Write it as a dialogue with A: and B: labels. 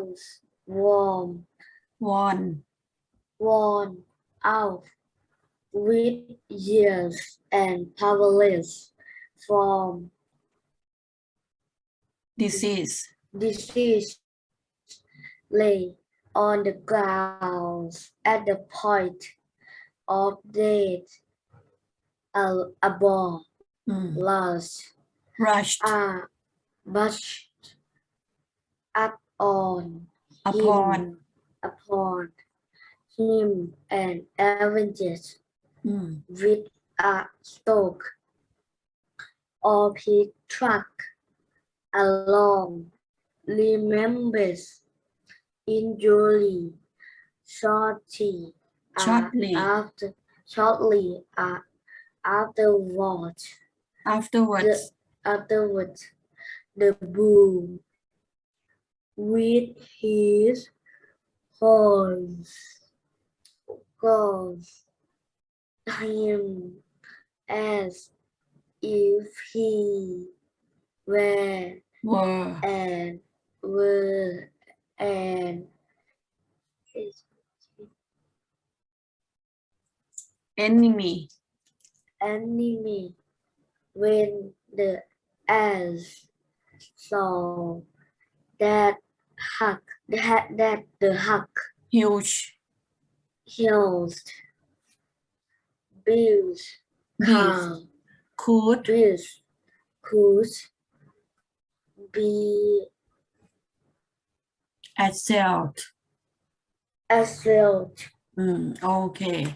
A: house warm.
B: Worn.
A: Worn out. With years and powerless from
B: disease.
A: Disease. Lay on the ground at the point of death. A, a
B: ม hmm.
A: lost.
B: Rushed.
A: Ah, Are bushed up on
B: upon
A: him, upon. him and avenged
B: อืม hmm.
A: with a stroke of his truck along remembers injury shortly a-
B: Shortly.
A: after shortly a- afterwards.
B: Afterwards.
A: Afterwards. The bull with his horns. Goes him as if he were
B: were.
A: and were and
B: enemy.
A: Enemy when the as saw that hug. That that the hug.
B: Huge.
A: Heels. Bills
B: could
A: bills could be.
B: Assault. Assault. Mm, okay.